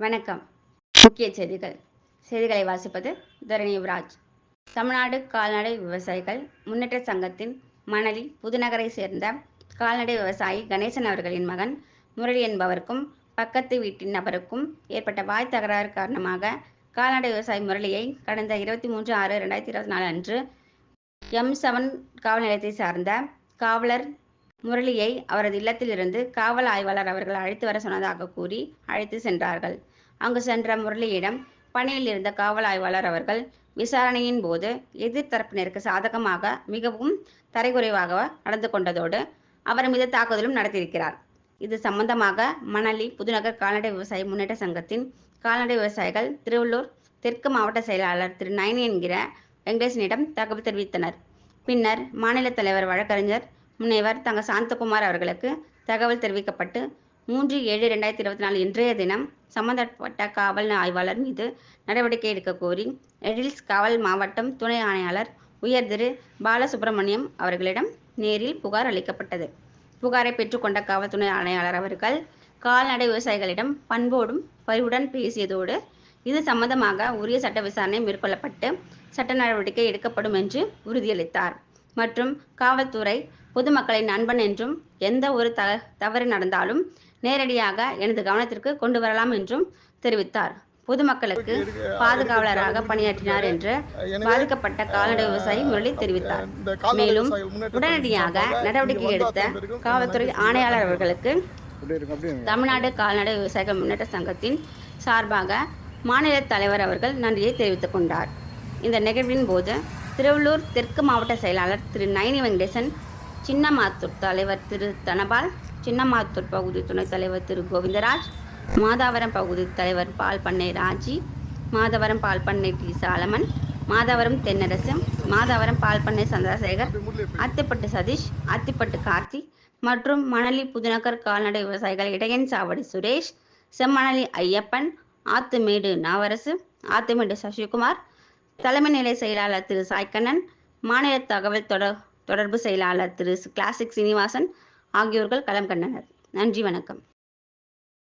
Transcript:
வணக்கம். முக்கிய செய்திகள். செய்திகளை வாசிப்பது தரணி யுவராஜ். தமிழ்நாடு கால்நடை விவசாயிகள் முன்னேற்ற சங்கத்தின் மணலி புதுநகரை சேர்ந்த கால்நடை விவசாயி கணேசன் அவர்களின் மகன் முரளி என்பவருக்கும் பக்கத்து வீட்டின் நபருக்கும் ஏற்பட்ட வாய் தகராறு காரணமாக கால்நடை விவசாயி முரளியை கடந்த இருபத்தி மூன்று ஆறு ரெண்டாயிரத்தி இருபத்தி நாலு அன்று எம் செவன் காவல் நிலையத்தை சார்ந்த காவலர் முரளியை அவரது இல்லத்திலிருந்து காவல் ஆய்வாளர் அவர்கள் அழைத்து வர சொன்னதாக கூறி அழைத்து சென்றார்கள். அங்கு சென்ற முரளியிடம் பணியில் இருந்த காவல் ஆய்வாளர் அவர்கள் விசாரணையின் போது எதிர்த்தரப்பினருக்கு சாதகமாக மிகவும் தரைக்குறைவாக நடந்து கொண்டதோடு அவர் மீது தாக்குதலும் நடத்தியிருக்கிறார். இது சம்பந்தமாக மணலி புதுநகர் கால்நடை விவசாய முன்னேற்ற சங்கத்தின் கால்நடை விவசாயிகள் திருவள்ளூர் தெற்கு மாவட்ட செயலாளர் திரு நயனி என்கிற வெங்கடேசனிடம் தகவல் தெரிவித்தனர். பின்னர் மாநில தலைவர் வழக்கறிஞர் முனைவர் தங்க சாந்தகுமார் அவர்களுக்கு தகவல் தெரிவிக்கப்பட்டு மூன்று ஏழு ரெண்டாயிரத்தி இருபத்தி நாலு இன்றைய தினம் சம்பந்தப்பட்ட காவல் ஆய்வாளர் மீது நடவடிக்கை எடுக்க கோரி எடில்ஸ் காவல் மாவட்டம் துணை ஆணையாளர் உயர் திரு பாலசுப்ரமணியம் அவர்களிடம் நேரில் புகார் அளிக்கப்பட்டது. புகாரை பெற்றுக்கொண்ட காவல் துணை ஆணையாளர் அவர்கள் கால்நடை விவசாயிகளிடம் பண்போடும் பரிவுடன் பேசியதோடு இது சம்பந்தமாக உரிய சட்ட விசாரணை மேற்கொள்ளப்பட்டு சட்ட நடவடிக்கை எடுக்கப்படும் என்று உறுதியளித்தார். மற்றும் காவல்துறை பொதுமக்களின் நண்பன் என்றும் எந்த ஒரு த தவறு நடந்தாலும் நேரடியாக எனது கவனத்திற்கு கொண்டு வரலாம் என்றும் தெரிவித்தார். பொதுமக்களுக்கு பாதுகாவலராக பணியாற்றினார் என்று பாதிக்கப்பட்ட கால்நடை விவசாயி முரளி தெரிவித்தார். மேலும் உடனடியாக நடவடிக்கை எடுத்த காவல்துறை ஆணையாளர் அவர்களுக்கு தமிழ்நாடு கால்நடை விவசாயிகள் முன்னேற்ற சங்கத்தின் சார்பாக மாநில தலைவர் அவர்கள் நன்றியை தெரிவித்துக் கொண்டார். இந்த நிகழ்வின் போது திருவள்ளூர் தெற்கு மாவட்ட செயலாளர் திரு நயனி வெங்கடேசன் சின்னமாத்தூர் தலைவர் திரு தனபால் சின்னமாத்தூர் பகுதி துணைத் தலைவர் திரு கோவிந்தராஜ் மாதாவரம் பகுதி தலைவர் பால் பண்ணை ராஜி மாதவரம் பால் பண்ணை டி சாலமன் மாதவரம் தென்னரசு மாதவரம் பால் பண்ணை சந்திரசேகர் அத்திப்பட்டு சதீஷ் அத்திப்பட்டு கார்த்தி மற்றும் மணலி புதுநகர் கால்நடை விவசாயிகள் இடையன் சாவடி சுரேஷ் செம்மணலி ஐயப்பன் ஆத்துமேடு நாவரசு ஆத்துமேடு சசிகுமார் தலைமை நிலை செயலாளர் திரு சாய்கண்ணன் மாநில தகவல் தொடர் தொடர்பு செயலாளர் திரு கிளாசிக் சீனிவாசன் ஆகியோர்கள் களம் கண்டனர். நன்றி வணக்கம்.